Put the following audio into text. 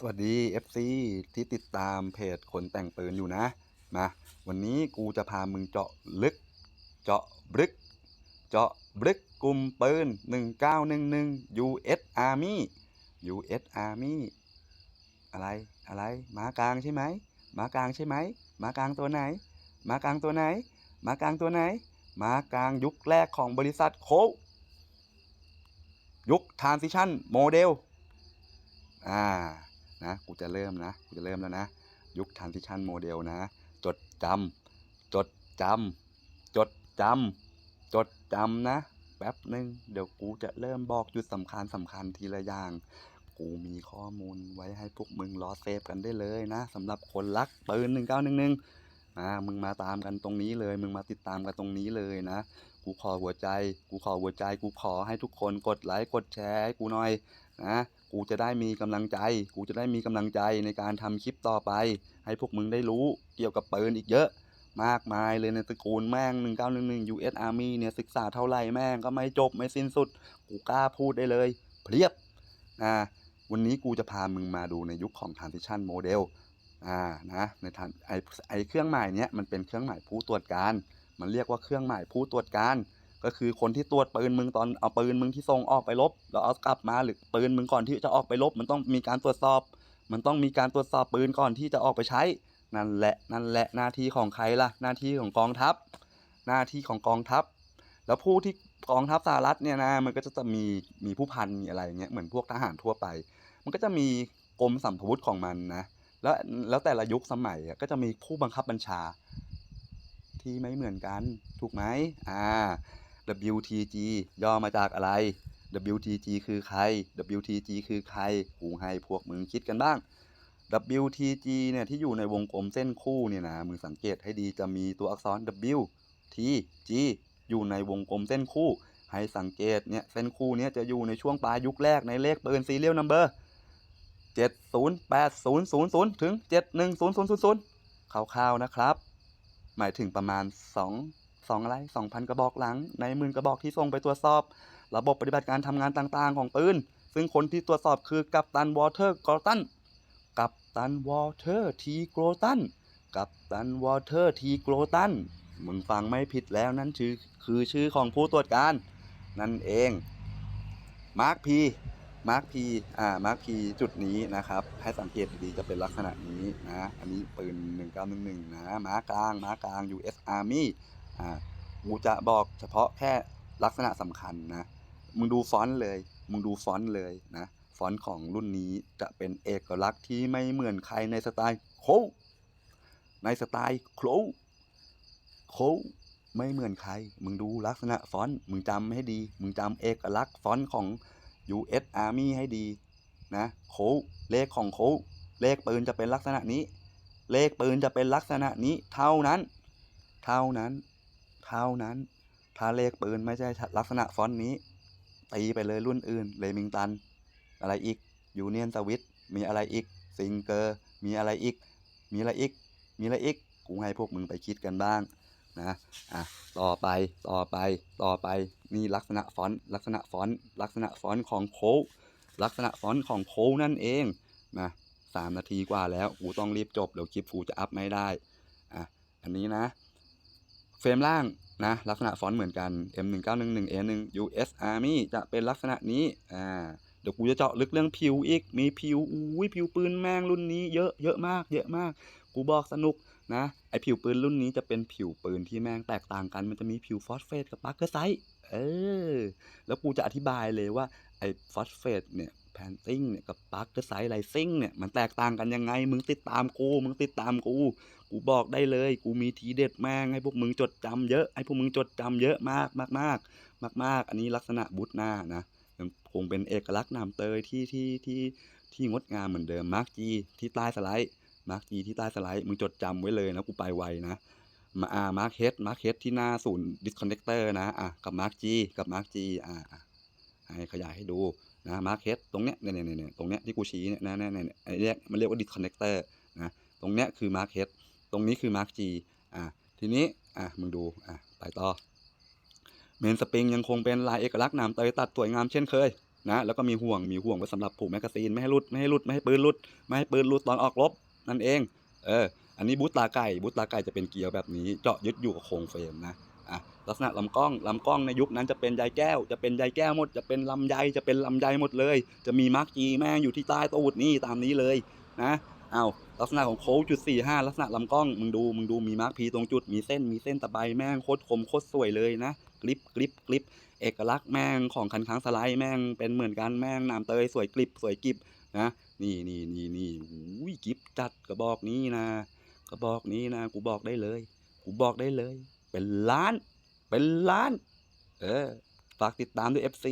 สวัสดี FC ที่ติดตามเพจคนแต่งปืนอยู่นะ มา วันนี้กูจะพามึงเจาะลึก เจาะบลึก เจาะบลึกกลุ่มปืน 1911 US Army US Army อะไรอะไรมากลางใช่ไหมมากลางใช่ไหมมากลางตัวไหนมากลางตัวไหนมากลางตัวไหนมากลางยุคแรกของบริษัทโคยุค Transition Model อ่า นะกูจะเริ่มนะกูจะเริ่มแล้วนะ ยุค Transition Model นะ จดจำจดจำจดจำจดจำนะ แป๊บหนึ่งเดี๋ยวกูจะเริ่มบอกจุดสำคัญสำคัญทีละอย่าง กูมีข้อมูลไว้ให้พวกมึงรอเซฟกันได้เลยนะสำหรับคนรักปืน1911อ่ามึงมาตามกันตรงนี้เลย มึงมาติดตามกันตรงนี้เลยนะ กูขอหัวใจ กูขอหัวใจ กูขอให้ทุกคนกดไลค์กดแชร์ให้กูหน่อย นะ กูจะได้มีกำลังใจ กูจะได้มีกำลังใจในการทำคลิปต่อไป ให้พวกมึงได้รู้เกี่ยวกับปืนอีกเยอะ มากมายเลยในตระกูลแม่ง 1911 US Army เนี่ยศึกษาเท่าไหร่แม่งก็ไม่จบไม่สิ้นสุด กูกล้าพูดได้เลยเพียบนะวันนี้กูจะพามึงมาดูในยุคของ Transition Model อ่านะในทางไอไอเครื่องหมายเนี้ยมันเป็นเครื่องหมายผู้ตรวจการ มันเรียกว่าเครื่องหมายผู้ตรวจการ ก็คือคนที่ตรวจปืนมึงตอนเอาปืนมึงที่ส่งออกไปลบแล้วเอากลับมาหรือปืนมึงก่อนที่จะออกไปลบ มันต้องมีการตรวจสอบ มันต้องมีการตรวจสอบปืนก่อนที่จะออกไปใช้ นั่นแหละนั่นแหละหน้าที่ของใครล่ะ หน้าที่ของกองทัพ หน้าที่ของกองทัพ แล้วผู้ที่กองทัพสหรัฐเนี่ยนะมันก็จะมีมีผู้พันมีอะไรอย่างเงี้ยเหมือนพวกทหารทั่วไป มันก็จะมีกรมสัมพวุธของมันนะแล้วแล้วแต่ละยุคสมัยก็จะมีผู้บังคับบัญชาที่ไม่เหมือนกันถูกไหมอ่า WTG ย่อมาจากอะไร WTG คือใคร WTG คือใครกูให้พวกมึงคิดกันบ้าง WTG เนี่ยที่อยู่ในวงกลมเส้นคู่เนี่ยนะมึงสังเกตให้ดีจะมีตัวอักษร W T G อยู่ในวงกลมเส้นคู่ ให้สังเกตเนี่ยเส้นคู่เนี้ยจะอยู่ในช่วงปลายยุคแรกในเลขปืน serial number 708000ถึง710000คร่าวๆนะครับ หมายถึงประมาณ 2 2อะไร2,000กระบอกหลัง ในหมื่นกระบอกที่ส่งไปตรวจสอบ ระบบปฏิบัติการทำงานต่างๆ ของปืน ซึ่งคนที่ตรวจสอบคือกัปตันวอเตอร์กรตันกัปตันวอเตอร์ทีโกรตันกัปตันวอเตอร์ทีโกรตันมึงฟังไม่ผิดแล้วนั่นชื่อคือชื่อของผู้ตรวจการ นั่นเองมาร์คพีมาร์คพีอ่ามาร์คพีจุดนี้นะครับ ให้สังเกตดีๆจะเป็นลักษณะนี้นะ อันนี้ปืน 1911 นะม้ากลางม้ากลาง US Army อ่ากูจะบอกเฉพาะแค่ลักษณะสำคัญนะ มึงดูฟอนต์เลย มึงดูฟอนต์เลยนะ ฟอนต์ของรุ่นนี้จะเป็นเอกลักษณ์ที่ไม่เหมือนใครในสไตล์โคในสไตล์โคลโคไม่เหมือนใคร มึงดูลักษณะฟอนต์ มึงจำให้ดี มึงจำเอกลักษณ์ฟอนต์ของ US Army ให้ดีนะโคเลขของโคเลขปืนจะเป็นลักษณะนี้ เลขปืนจะเป็นลักษณะนี้ เท่านั้น เท่านั้น เท่านั้น ถ้าเลขปืนไม่ใช่ลักษณะฟอนต์นี้ ตีไปเลยรุ่นอื่น เลมิงตัน อะไรอีก ยูเนียนสวิต มีอะไรอีก ซิงเกอร์ มีอะไรอีก มีอะไรอีก มีอะไรอีก กูให้พวกมึงไปคิดกันบ้างนะ อะ ต่อไป ต่อไป ต่อไป นี่ลักษณะฟอนต์ ลักษณะฟอนต์ ลักษณะฟอนต์ของโค้ลักษณะฟอนต์ของโค้นั่นเอง นะสามนาทีกว่าแล้ว กูต้องรีบจบ เดี๋ยวคลิปกูจะอัพไม่ได้ อะ อันนี้นะ เฟรมล่างนะลักษณะฟอนต์เหมือนกัน M1911A1 US Army จะเป็นลักษณะนี้อ่าเดี๋ยวกูจะเจาะลึกเรื่องผิวอีก มีผิวอุ้ยผิวปืนแม่งรุ่นนี้เยอะเยอะมาก เยอะมาก กูบอกสนุกนะไอผิวปืนรุ่นนี้จะเป็นผิวปืนที่แม่งแตกต่างกัน มันจะมีผิวฟอสเฟตกับปาร์เกอร์ไซต์เออ แล้วกูจะอธิบายเลยว่าไอฟอสเฟตเนี่ย แพนซิงเนี่ยกับปาร์เกอร์ไซต์ไลซิงเนี่ยมันแตกต่างกันยังไง มึงติดตามกูมึงติดตามกู กูบอกได้เลย กูมีทีเด็ดแม่งให้พวกมึงจดจำเยอะให้พวกมึงจดจำเยอะมากมากมากมากมากอันนี้ลักษณะบูทหน้านะยังคงเป็นเอกลักษณ์นามเตยที่ที่ที่ที่งดงามเหมือนเดิมมาร์กจีที่ใต้สไลด์มาร์กจีที่ใต้สไลด์มึงจดจำไว้เลยนะกูไปไวนะมาอ่ามาร์กเฮดมาร์กเฮดที่หน้าศูนย์ดิสคอนเนคเตอร์นะอะกับมาร์กจีกับมาร์กจีอ่าอะให้ขยายให้ดู นะมาร์เฮดตรงเนี้ยเนี่ยเนี่ยตรงเนี้ยที่กูชี้เนี่ยนะเนี่ยเนี่ยไอ้เรียกมันเรียกว่าดิสคอนเนคเตอร์นะตรงเนี้ยคือมาร์เฮดตรงนี้คือ Mark G อะทีนี้อะมึงดูอะไปต่อเมนสปริงยังคงเป็นลายเอกลักษณ์นามเตยตัดสวยงามเช่นเคยนะแล้วก็มีห่วงมีห่วงไว้สำหรับผูกแมกกาซีนไม่ให้หลุดไม่ให้หลุดไม่ให้ปืนหลุดไม่ให้ปืนหลุดตอนออกรบนั่นเองเอออันนี้บูตตาไก่บูตตาไก่จะเป็นเกลียวแบบนี้เจาะยึดอยู่กับโครงเฟรมนะ ลักษณะลำกล้องลำกล้องในยุคนั้นจะเป็นใยแก้ว จะเป็นใยแก้วหมด จะเป็นลำไยจะเป็นลำไยหมดเลย จะมีมาร์กจีแม่งอยู่ที่ใต้ตูดนี่ตามนี้เลยนะเอาลักษณะของโค้งจุดสี่ห้าลักษณะลำกล้องมึงดูมึงดูมีมาร์กพีตรงจุดมีเส้นมีเส้นตะไบแม่งโคตรคมโคตรสวยเลยนะกริบกริบกริบเอกลักษณ์แม่งของคันค้างสไลด์แม่งเป็นเหมือนกันแม่งนามเตยสวยกริบสวยกริบนะนี่นี่นี่นี่อุ้ยกริบจัดกระบอกนี้นะกระบอกนี้นะกูบอกได้เลย กูบอกได้เลย เป็นล้าน เป็นล้าน เออ ฝากติดตามด้วย FC